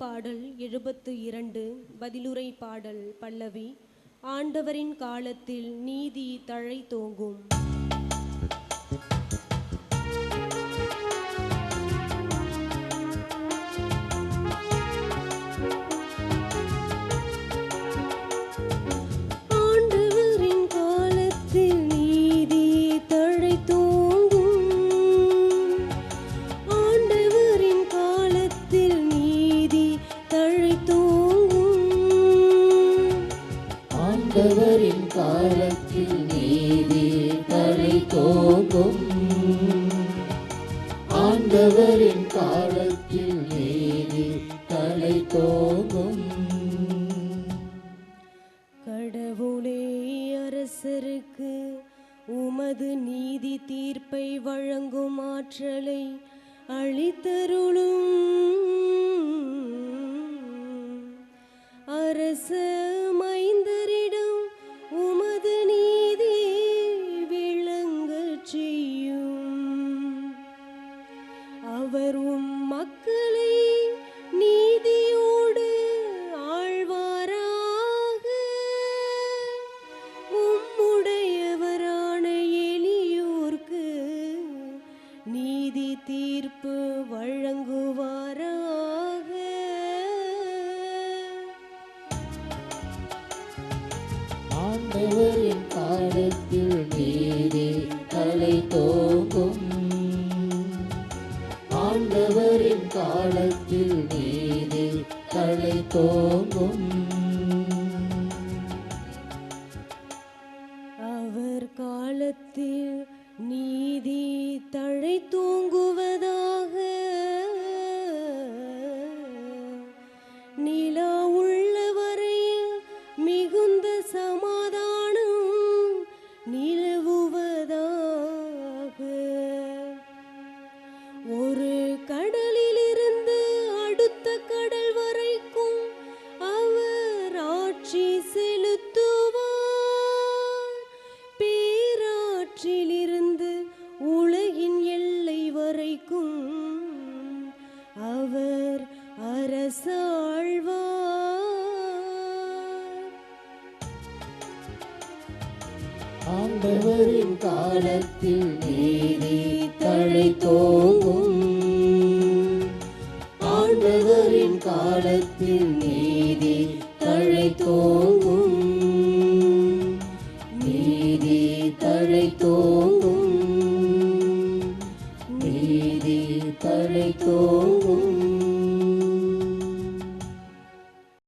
பாடல் எழுபத்து இரண்டு பதிலுரை பாடல் பல்லவி. ஆண்டவரின் காலத்தில் நீதி தழை தோங்கும். ஆண்டவரின் காலத்தில் நீதி தலை தோகும் ஆண்டவரின் காலத்தில் நீதி தலை தோகும் கடவுளே அரசருக்கு உமது நீதி தீர்ப்பை வழங்கும் ஆற்றலை அளித்தருளும். அரசர் அவர் உம் மக்களை நீதியோடு ஆழ்வாராக. உம்முடையவரான எளியோர்க்கு நீதி தீர்ப்பு வழங்குவாராக. ஆண்டவரின் காலத்தில் ஆண்டவரின் காலத்தில் நீரில் தலை தோங்கும் சோழ்வோ ஆண்டவரின் காலத்தில் நீதி தழை தோங்கும். ஆண்டவரின் காலத்தில் நீதி தழை தோங்கும். நீதி தழை தோங்கும். நீதி தழை